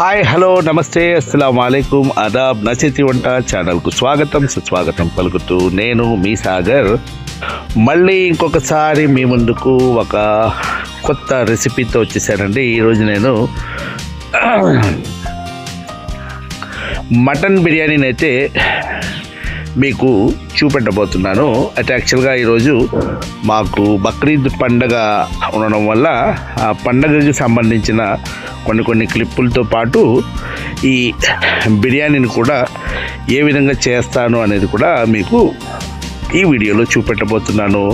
Hi hello నమస్తే అస్సలం వాలేకుమ్ అదాబ్ నచేతి వంట ఛానల్కు స్వాగతం. సుస్వాగతం పలుకుతూ నేను మీ సాగర్. మళ్ళీ ఇంకొకసారి మీ ముందుకు ఒక కొత్త రెసిపీతో వచ్చేసానండి. ఈరోజు నేను మటన్ బిర్యానీని అయితే మీకు చూపెట్టబోతున్నాను. అయితే యాక్చువల్గా ఈరోజు మాకు బక్రీద్ పండగ ఉండడం వల్ల ఆ పండగకి సంబంధించిన కొన్ని కొన్ని క్లిప్పులతో పాటు ఈ బిర్యానీని కూడా ఏ విధంగా చేస్తాను అనేది కూడా మీకు ఈ వీడియోలో చూపెట్టబోతున్నాను.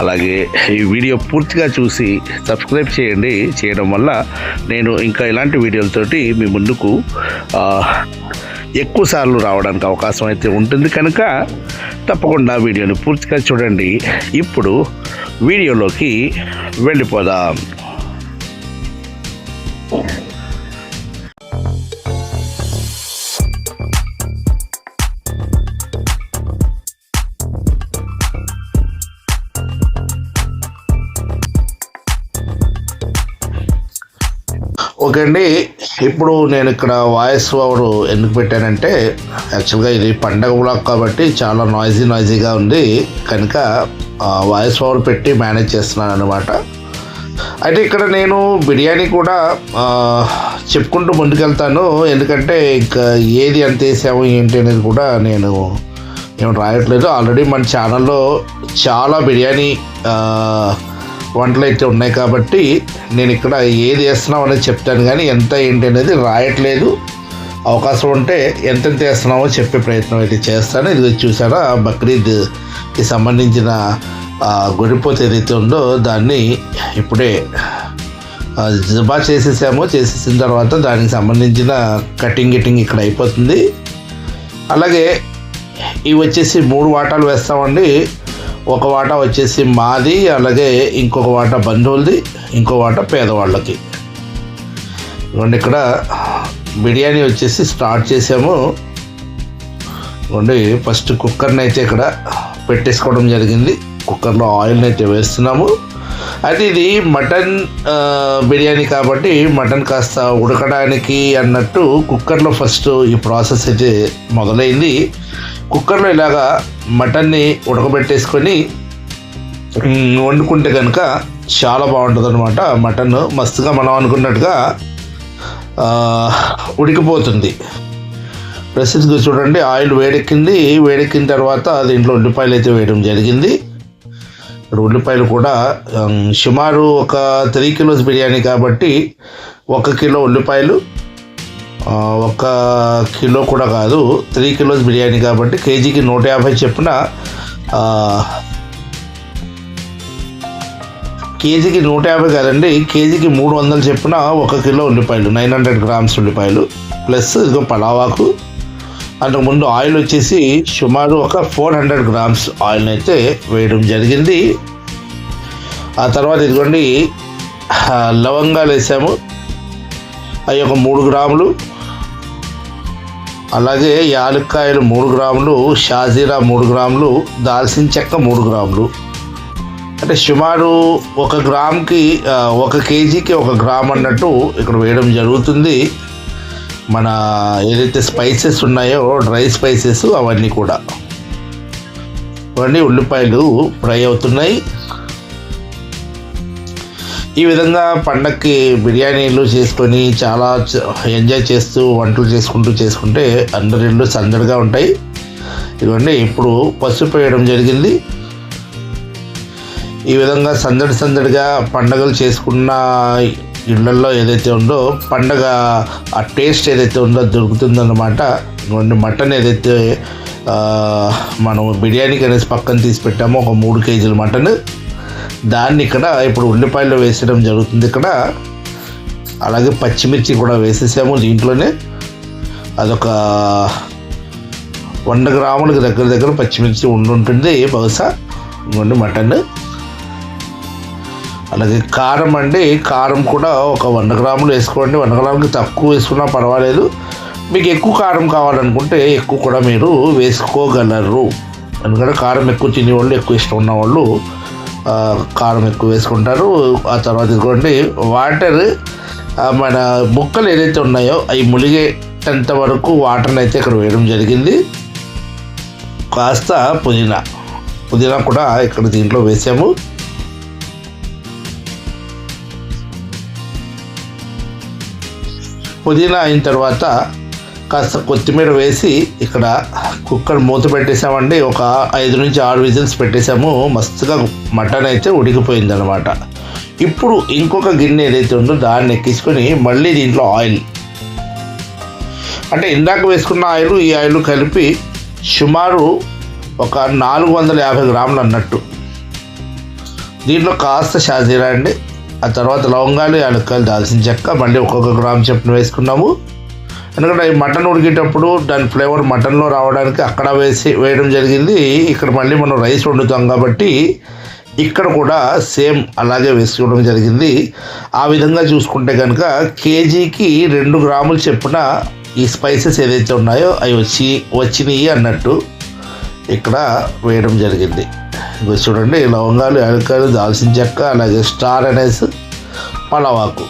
అలాగే ఈ వీడియో పూర్తిగా చూసి సబ్స్క్రైబ్ చేయండి. చేయడం వల్ల నేను ఇంకా ఇలాంటి వీడియోలతోటి మీ ముందుకు ఎక్కువసార్లు ఎక్కువ సార్లు రావడానికి అవకాశం అయితే ఉంటుంది కనుక తప్పకుండా వీడియోని పూర్తిగా చూడండి. ఇప్పుడు వీడియోలోకి వెళ్ళిపోదాం. ఓకే అండి ఇప్పుడు నేను ఇక్కడ వాయిస్ ఓవర్ ఎందుకు పెట్టానంటే యాక్చువల్గా ఇది పండగ బ్లాక్ కాబట్టి చాలా నాయిజీ నాయిజీగా ఉంది. కనుక వాయిస్ ఓవర్ పెట్టి మేనేజ్ చేస్తున్నాను అనమాట అయితే ఇక్కడ నేను బిర్యానీ కూడా చెప్పుకుంటూ ముందుకెళ్తాను. ఎందుకంటే ఇంకా ఏది ఎంత వేసాము ఏంటి అనేది కూడా నేను ఏం రాయట్లేదు. ఆల్రెడీ మన ఛానల్లో చాలా బిర్యానీ వంటలు అయితే ఉన్నాయి కాబట్టి నేను ఇక్కడ ఏది వేస్తున్నాం అనేది చెప్తాను కానీ ఎంత ఏంటి అనేది రాయట్లేదు. అవకాశం ఉంటే ఎంతెంత వేస్తున్నామో చెప్పే ప్రయత్నం అయితే చేస్తాను. ఇది చూసారా బక్రీద్కి సంబంధించిన ఆ, ఏదైతే ఉందో దాన్ని ఇప్పుడే జబా చేసేసామో. చేసేసిన తర్వాత దానికి సంబంధించిన కటింగ్ గిటింగ్ ఇక్కడ అయిపోతుంది. అలాగే ఇవి వచ్చేసి మూడు వాటాలు వేస్తామండి. ఒక వాటా వచ్చేసి మాది అలాగే ఇంకొక వాటా బంధువులది ఇంకో వాటా పేదవాళ్ళకి. ఇవ్వండి ఇక్కడ బిర్యానీ వచ్చేసి స్టార్ట్ చేసాము. ఇవ్వండి ఫస్ట్ కుక్కర్ని అయితే ఇక్కడ పెట్టేసుకోవడం జరిగింది. కుక్కర్లో ఆయిల్ని అయితే వేస్తున్నాము. అయితే ఇది మటన్ బిర్యానీ కాబట్టి మటన్ కాస్త ఉడకడానికి అన్నట్టు కుక్కర్లో ఫస్ట్ ఈ ప్రాసెస్ అయితే మొదలైంది. కుక్కర్లో ఇలాగా మటన్ని ఉడకబెట్టేసుకొని వండుకుంటే కనుక చాలా బాగుంటుంది అనమాట మటన్. మస్తుగా మనం అనుకున్నట్టుగా ఉడికిపోతుంది. ప్రస్తుతం చూడండి ఆయిల్ వేడెక్కింది. వేడెక్కిన తర్వాత దీంట్లో ఉల్లిపాయలు అయితే వేయడం జరిగింది. ఇప్పుడు ఉల్లిపాయలు కూడా సుమారు ఒక త్రీ కిలోస్ బిర్యానీ కాబట్టి ఒక కిలో ఉల్లిపాయలు ఒక కిలో కూడా కాదు త్రీ కిలోస్ బిర్యానీ కాబట్టి కేజీకి నూట యాభై చెప్పున కేజీకి నూట యాభై కాదండి కేజీకి మూడు వందలు చెప్పున ఒక కిలో ఉల్లిపాయలు నైన్ హండ్రెడ్ గ్రామ్స్ ఉల్లిపాయలు. ప్లస్ ఇదిగో పలావాకు. అంతకుముందు ఆయిల్ వచ్చేసి సుమారు ఒక ఫోర్ హండ్రెడ్ గ్రామ్స్ ఆయిల్ అయితే వేయడం జరిగింది. ఆ తర్వాత ఇదిగోండి లవంగాలు వేసాము. అవి ఒక మూడు గ్రాములు. అలాగే యాలక్కాయలు మూడు గ్రాములు షాజీరా మూడు గ్రాములు దాల్చిన చెక్క మూడు గ్రాములు. అంటే సుమారు ఒక గ్రామ్కి ఒక కేజీకి ఒక గ్రామ్ అన్నట్టు ఇక్కడ వేయడం జరుగుతుంది. మన ఏదైతే స్పైసెస్ ఉన్నాయో డ్రై స్పైసెస్ అవన్నీ కూడా. ఇవన్నీ ఉల్లిపాయలు ఫ్రై అవుతున్నాయి. ఈ విధంగా పండక్కి బిర్యానీలు చేసుకొని చాలా ఎంజాయ్ చేస్తూ వంటలు చేసుకుంటూ చేసుకుంటే అందరి ఇళ్ళు సందడిగా ఉంటాయి. ఇదిగోండి ఇప్పుడు పసుపు వేయడం జరిగింది. ఈ విధంగా సందడి సందడిగా పండగలు చేసుకున్న ఇళ్ళల్లో ఏదైతే ఉందో పండగ ఆ టేస్ట్ ఏదైతే ఉందో దొరుకుతుందన్నమాట. ఇదిగోండి మటన్ ఏదైతే మనం బిర్యానీకి అనేసి పక్కన తీసి పెట్టామో ఒక మూడు కేజీల మటన్. దాన్ని ఇక్కడ ఇప్పుడు ఉల్లిపాయలు వేసడం జరుగుతుంది ఇక్కడ. అలాగే పచ్చిమిర్చి కూడా వేసేసాము దీంట్లోనే. అదొక వంద గ్రాములకు దగ్గర దగ్గర పచ్చిమిర్చి ఉండుంటుంది. బహుశా ఇవ్వండి మటన్. అలాగే కారం అండి కారం కూడా ఒక వంద గ్రాములు వేసుకోండి. వంద గ్రాములకి తక్కువ వేసుకున్నా పర్వాలేదు. మీకు ఎక్కువ కారం కావాలనుకుంటే ఎక్కువ కూడా మీరు వేసుకోగలరు. ఎందుకంటే కారం ఎక్కువ తినేవాళ్ళు ఎక్కువ ఇష్టం ఉన్నవాళ్ళు కారం ఎక్కువ వేసుకుంటారు. ఆ తర్వాత ఇదిగోండి వాటర్ మన ముక్కలు ఏదైతే ఉన్నాయో అవి ములిగేటంత వరకు వాటర్ని అయితే ఇక్కడ వేయడం జరిగింది. కాస్త పుదీనా పుదీనా కూడా ఇక్కడ దీంట్లో వేసాము. పుదీనా అయిన తర్వాత కాస్త కొత్తిమీర వేసి ఇక్కడ కుక్కర్ మూత పెట్టేసామండి. ఒక ఐదు నుంచి ఆరు విజిల్స్ పెట్టేసాము. మస్తుగా మటన్ అయితే ఉడికిపోయింది అనమాట ఇప్పుడు ఇంకొక గిన్నె ఏదైతే ఉందో దాన్ని ఎక్కించుకొని మళ్ళీ దీంట్లో ఆయిల్. అంటే ఇందాక వేసుకున్న ఆయిల్ ఈ ఆయిల్ కలిపి సుమారు ఒక నాలుగు వందల యాభై గ్రాములు అన్నట్టు. దీంట్లో కాస్త షాజీరా అండి. ఆ తర్వాత లవంగాలు యాలక్కాయలు దాల్చిన చెక్క మళ్ళీ ఒక్కొక్క గ్రామ్ చెప్పున వేసుకున్నాము. ఎందుకంటే ఈ మటన్ ఉడికేటప్పుడు దాని ఫ్లేవర్ మటన్లో రావడానికి అక్కడ వేసి వేయడం జరిగింది. ఇక్కడ మళ్ళీ మనం రైస్ వండుతాం కాబట్టి ఇక్కడ కూడా సేమ్ అలాగే వేసుకోవడం జరిగింది. ఆ విధంగా చూసుకుంటే కనుక కేజీకి రెండు గ్రాములు చెప్పున ఈ స్పైసెస్ ఏదైతే ఉన్నాయో అవి వచ్చి వచ్చినాయి అన్నట్టు ఇక్కడ వేయడం జరిగింది. చూడండి లవంగాలు యాలకాయలు దాల్చిన చెక్క అలాగే స్టార్ అనేసి పలవాకు.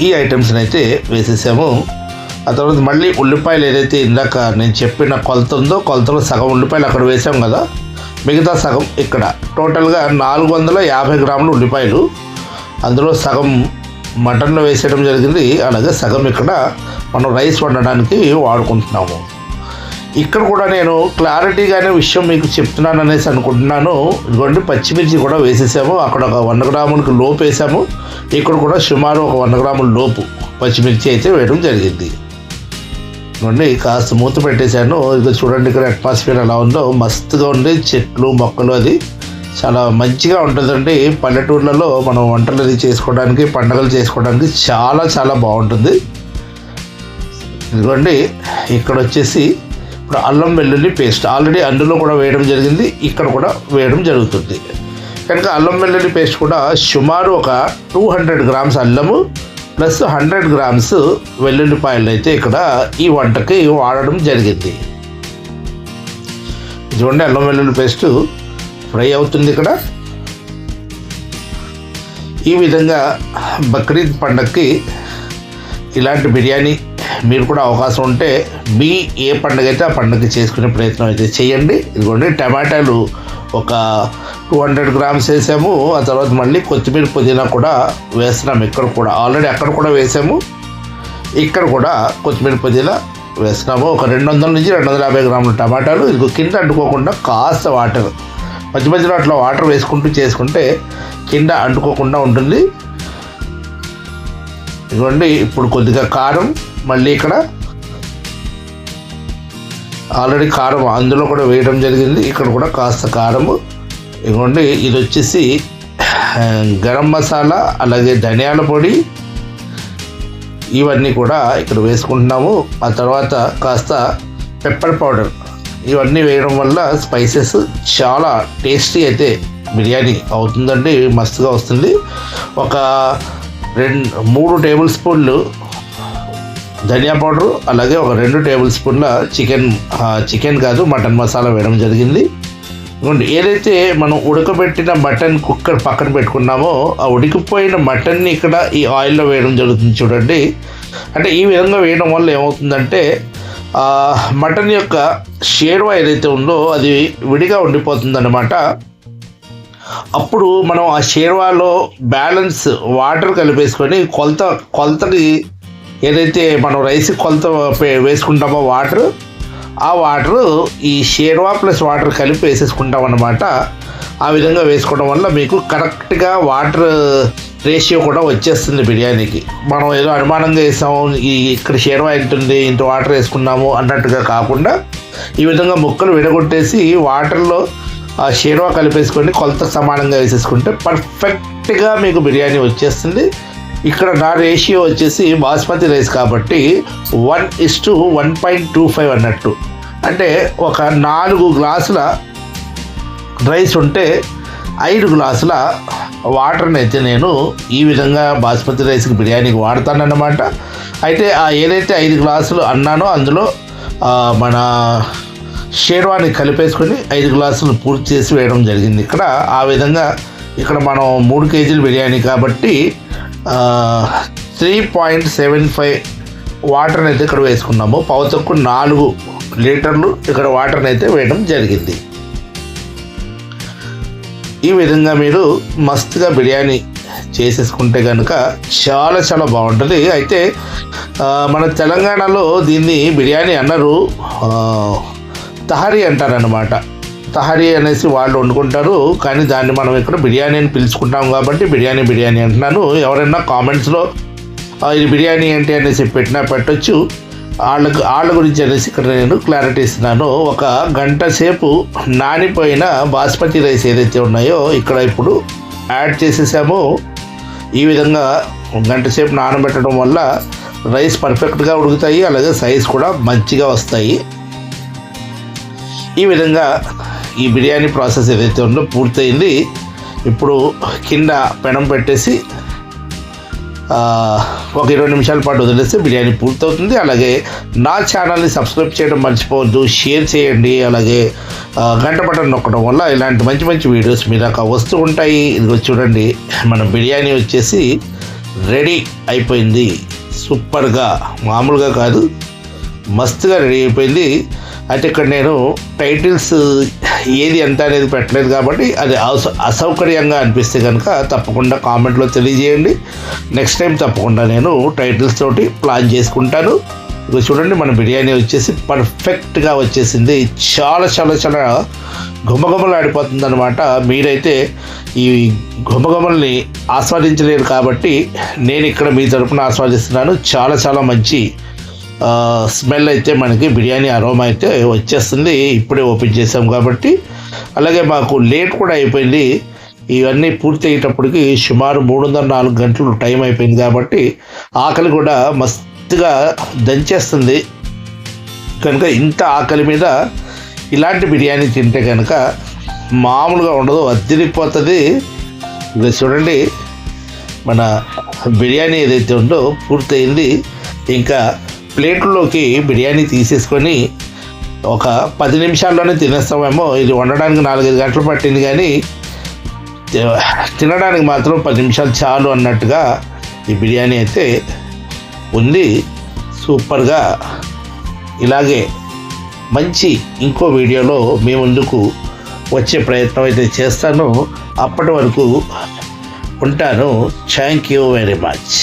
ఈ ఐటమ్స్ని అయితే వేసేసాము. ఆ తర్వాత మళ్ళీ ఉల్లిపాయలు ఏదైతే ఇందాక నేను చెప్పిన కొలత ఉందో కొలతలో సగం ఉల్లిపాయలు అక్కడ వేసాం కదా. మిగతా సగం ఇక్కడ. టోటల్గా నాలుగు వందల యాభై గ్రాములు ఉల్లిపాయలు. అందులో సగం మటన్లో వేసేయడం జరిగింది. అలాగే సగం ఇక్కడ మనం రైస్ వండడానికి వాడుకుంటున్నాము. ఇక్కడ కూడా నేను క్లారిటీగానే విషయం మీకు చెప్తున్నాను అనేసి అనుకుంటున్నాను. ఇదిగోండి పచ్చిమిర్చి కూడా వేసేసాము. అక్కడ ఒక వంద గ్రాములకు లోపు వేసాము. ఇక్కడ కూడా సుమారు ఒక వంద గ్రాముల లోపు పచ్చిమిర్చి అయితే వేయడం జరిగింది. ఇదిగోండి కాస్త మూత పెట్టేశాను. ఇది చూడండి ఇక్కడ అట్మాస్ఫియర్ ఎలా ఉందో. మస్తుగా ఉంది. చెట్లు మొక్కలు అది చాలా మంచిగా ఉంటుందండి. పల్లెటూర్లలో మనం వంటలు అది చేసుకోవడానికి పండగలు చేసుకోవడానికి చాలా చాలా బాగుంటుంది. ఇదిగోండి ఇక్కడ వచ్చేసి ఇప్పుడు అల్లం వెల్లుల్లి పేస్ట్ ఆల్రెడీ అందులో కూడా వేయడం జరిగింది ఇక్కడ కూడా వేయడం జరుగుతుంది. కనుక అల్లం వెల్లుల్లి పేస్ట్ కూడా సుమారు ఒక టూ హండ్రెడ్ గ్రామ్స్ అల్లము ప్లస్ హండ్రెడ్ గ్రామ్స్ వెల్లుల్లిపాయలు అయితే ఇక్కడ ఈ వంటకి వాడడం జరిగింది. చూడండి అల్లం వెల్లుల్లి పేస్ట్ ఫ్రై అవుతుంది ఇక్కడ. ఈ విధంగా బక్రీద్ పండగకి ఇలాంటి బిర్యానీ మీరు కూడా అవకాశం ఉంటే మీ ఏ పండుగ అయితే ఆ పండుగ చేసుకునే ప్రయత్నం అయితే చేయండి. ఇదిగోండి టమాటాలు ఒక టూ హండ్రెడ్ గ్రామ్స్ వేసాము. ఆ తర్వాత మళ్ళీ కొత్తిమీర పుదీనా కూడా వేస్తున్నాము. ఇక్కడ కూడా ఆల్రెడీ అక్కడ కూడా వేసాము. ఇక్కడ కూడా కొత్తిమీర పుదీనా వేస్తున్నాము. ఒక రెండు వందల నుంచి రెండు వందల యాభై గ్రాముల టమాటాలు. ఇది కింద అంటుకోకుండా కాస్త వాటర్ మధ్య మధ్యలో అట్లా వాటర్ వేసుకుంటూ చేసుకుంటే కింద అంటుకోకుండా ఉంటుంది. ఇదిగోండి ఇప్పుడు కొద్దిగా కారం మళ్ళీ ఇక్కడ ఆల్రెడీ కారం అందులో కూడా వేయడం జరిగింది. ఇక్కడ కూడా కాస్త కారము. ఇవ్వండి ఇది వచ్చేసి గరం మసాలా అలాగే ధనియాల పొడి. ఇవన్నీ కూడా ఇక్కడ వేసుకుంటున్నాము. ఆ తర్వాత కాస్త పెప్పర్ పౌడర్. ఇవన్నీ వేయడం వల్ల స్పైసెస్ చాలా టేస్టీ అయితే బిర్యానీ అవుతుందండి మస్తుగా వస్తుంది. ఒక రెండు మూడు టేబుల్ స్పూన్లు ధనియా పౌడరు అలాగే ఒక రెండు టేబుల్ స్పూన్ల చికెన్ చికెన్ కాదు మటన్ మసాలా వేయడం జరిగింది. ఏదైతే మనం ఉడకబెట్టిన మటన్ కుక్కర్ పక్కన పెట్టుకున్నామో ఆ ఉడికిపోయిన మటన్ని ఇక్కడ ఈ ఆయిల్లో వేయడం జరుగుతుంది చూడండి. అంటే ఈ విధంగా వేయడం వల్ల ఏమవుతుందంటే మటన్ యొక్క షేర్వా ఏదైతే ఉందో అది విడిగా ఉండిపోతుందన్నమాట. అప్పుడు మనం ఆ షేర్వాలో బ్యాలెన్స్ వాటర్ కలిపేసుకొని కొలత కొలతకి ఏదైతే మనం రైస్ కొలత పే- వేసుకుంటామో వాటర్ ఆ వాటర్ ఈ షేర్వా ప్లస్ వాటర్ కలిపి వేసేసుకుంటాం అన్నమాట ఆ విధంగా వేసుకోవడం వల్ల మీకు కరెక్ట్గా వాటర్ రేషియో కూడా వచ్చేస్తుంది బిర్యానీకి. మనం ఏదో అనుమానంగా వేసాము ఈ ఇక్కడ షేర్వా ఎంత ఉంది ఇంత వాటర్ వేసుకున్నాము అన్నట్టుగా కాకుండా ఈ విధంగా ముక్కలు విడగొట్టేసి వాటర్లో ఆ షేర్వా కలిపేసుకొని కొలత సమానంగా వేసేసుకుంటే పర్ఫెక్ట్గా మీకు బిర్యానీ వచ్చేస్తుంది. ఇక్కడ నా రేషియో వచ్చేసి బాస్మతి రైస్ కాబట్టి one is to one point two five అన్నట్టు. అంటే ఒక నాలుగు గ్లాసుల రైస్ ఉంటే ఐదు గ్లాసుల వాటర్ని అయితే నేను ఈ విధంగా బాస్మతి రైస్కి బిర్యానీకి వాడతానన్నమాట. అయితే ఆ ఏదైతే ఐదు గ్లాసులు అన్నానో అందులో మన షేర్వాని కలిపేసుకొని ఐదు గ్లాసులు పూర్తి చేసి వేయడం జరిగింది. ఇక్కడ ఆ విధంగా ఇక్కడ మనం మూడు కేజీలు బిర్యానీ కాబట్టి త్రీ పాయింట్ సెవెన్ ఫైవ్ వాటర్ని అయితే ఇక్కడ వేసుకున్నాము. పావుతక్కు నాలుగు లీటర్లు ఇక్కడ వాటర్ని అయితే వేయడం జరిగింది. ఈ విధంగా మీరు మస్తుగా బిర్యానీ చేసేసుకుంటే కనుక చాలా చాలా బాగుంటుంది. అయితే మన తెలంగాణలో దీన్ని బిర్యానీ అన్నారు ఆ, తహరీ అంటారనమాట తహరీ అనేసి వాళ్ళు వండుకుంటారు. కానీ దాన్ని మనం ఇక్కడ బిర్యానీ అని పిలుచుకుంటాం కాబట్టి బిర్యానీ బిర్యానీ అంటున్నాను. ఎవరైనా కామెంట్స్లో ఇది బిర్యానీ ఏంటి? అనేసి పెట్టినా పెట్టొచ్చు. వాళ్ళకు వాళ్ళ గురించి అనేసి ఇక్కడ నేను క్లారిటీ ఇస్తున్నాను. ఒక గంట సేపు నానిపోయిన బాస్మతి రైస్ ఏదైతే ఉన్నాయో ఇక్కడ ఇప్పుడు యాడ్ చేసేసాము. ఈ విధంగా గంట సేపు నానబెట్టడం వల్ల రైస్ పర్ఫెక్ట్గా ఉడుకుతాయి. అలాగే సైజ్ కూడా మంచిగా వస్తాయి. ఈ విధంగా ఈ బిర్యానీ ప్రాసెస్ ఏదైతే ఉందో పూర్తయింది. ఇప్పుడు కింద పెనం పెట్టేసి ఒక ఇరవై నిమిషాల పాటు వదిలేస్తే బిర్యానీ పూర్తవుతుంది. అలాగే నా ఛానల్ని సబ్స్క్రైబ్ చేయడం మర్చిపోవద్దు షేర్ చేయండి. అలాగే గంట బటన్ నొక్కడం వల్ల ఇలాంటి మంచి మంచి వీడియోస్ మీ దాకా వస్తూ ఉంటాయి. ఇదిగో చూడండి మన బిర్యానీ వచ్చేసి రెడీ అయిపోయింది. సూపర్గా మామూలుగా కాదు మస్తుగా రెడీ అయిపోయింది. అయితే ఇక్కడ నేను టైటిల్స్ ఏది ఎంత అనేది పెట్టలేదు కాబట్టి అది అసౌ అసౌకర్యంగా అనిపిస్తే కనుక తప్పకుండా కామెంట్లో తెలియజేయండి. నెక్స్ట్ టైం తప్పకుండా నేను టైటిల్స్ తోటి ప్లాన్ చేసుకుంటాను. ఇక చూడండి మన బిర్యానీ వచ్చేసి పర్ఫెక్ట్గా వచ్చేసింది. చాలా చాలా చాలా గుమగుమలాడిపోతుంది అనమాట మీరైతే ఈ ఘుమఘుమల్ని ఆస్వాదించలేరు కాబట్టి నేను ఇక్కడ మీ తరపున ఆస్వాదిస్తున్నాను. చాలా చాలా మంచి స్మెల్ అయితే మనకి బిర్యానీ అరోమా అయితే వచ్చేస్తుంది. ఇప్పుడే ఓపెన్ చేసాం కాబట్టి. అలాగే మాకు లేట్ కూడా అయిపోయింది. ఇవన్నీ పూర్తి అయ్యేటప్పటికి సుమారు మూడు వందల నాలుగు గంటలు టైం అయిపోయింది కాబట్టి ఆకలి కూడా మస్తుగా దంచేస్తుంది. కనుక ఇంత ఆకలి మీద ఇలాంటి బిర్యానీ తింటే కనుక మామూలుగా ఉండదు అద్దరిపోతుంది. ఇక చూడండి. మన బిర్యానీ ఏదైతే ఉందో పూర్తయింది. ఇంకా ప్లేట్లోకి బిర్యానీ తీసేసుకొని ఒక పది నిమిషాల్లోనే తినేస్తామేమో. ఇది వండడానికి నాలుగైదు గంటలు పట్టింది కానీ తినడానికి మాత్రం పది నిమిషాలు చాలు అన్నట్టుగా ఈ బిర్యానీ అయితే ఉంది. సూపర్గా ఇలాగే మంచి ఇంకో వీడియోలో మీ ముందుకు వచ్చే ప్రయత్నం అయితే చేస్తాను. అప్పటి వరకు ఉంటాను. Thank you very much